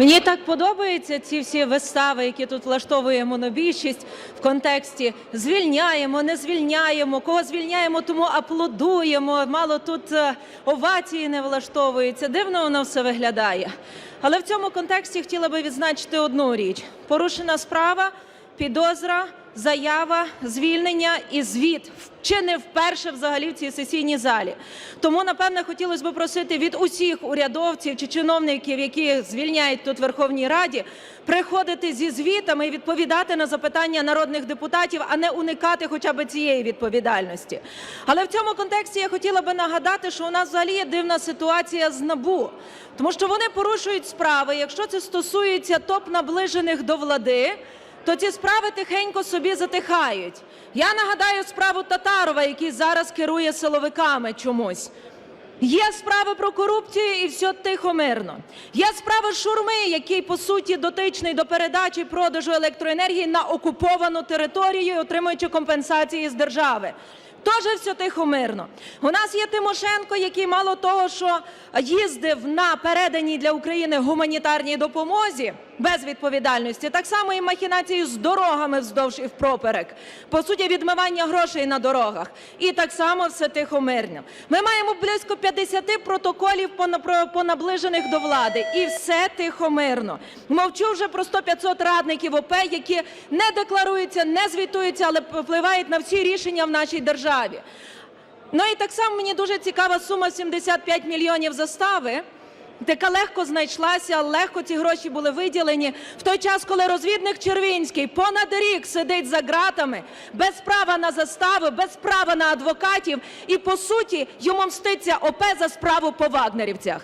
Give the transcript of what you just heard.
Мені так подобаються ці всі вистави, які тут влаштовує монобільшість в контексті звільняємо, не звільняємо, кого звільняємо, тому аплодуємо. Мало тут е, овації не влаштовуються. Дивно воно все виглядає. Але в цьому контексті хотіла би відзначити одну річ: порушена справа, підозра, заява, звільнення і звіт. Чи не вперше взагалі в цій сесійній залі. Тому, напевне, хотілося б просити від усіх урядовців чи чиновників, які звільняють тут в Верховній Раді, приходити зі звітами і відповідати на запитання народних депутатів, а не уникати хоча б цієї відповідальності. Але в цьому контексті я хотіла би нагадати, що у нас взагалі є дивна ситуація з НАБУ, тому що вони порушують справи, якщо це стосується топ наближених до влади то ці справи тихенько собі затихають. Я нагадаю справу Татарова, який зараз керує силовиками чомусь. Є справи про корупцію і все тихо мирно. Є справи Шурми, який по суті дотичний до передачі продажу електроенергії на окуповану територію, отримуючи компенсації з держави. Теж все тихо мирно. У нас є Тимошенко, який мало того, що їздив на переданій для України гуманітарній допомозі без відповідальності, так само і махінації з дорогами вздовж і впроперек. По суті, відмивання грошей на дорогах. І так само все тихо мирно. Ми маємо близько 50 протоколів по, до влади. І все тихо мирно. Мовчу вже про 100-500 радників ОП, які не декларуються, не звітуються, але впливають на всі рішення в нашій державі. Ну і так само мені дуже цікава сума 75 мільйонів застави, яка легко знайшлася, легко ці гроші були виділені в той час, коли розвідник Червінський понад рік сидить за ґратами, без права на застави, без права на адвокатів, і по суті йому мститься ОП за справу по вагнерівцях.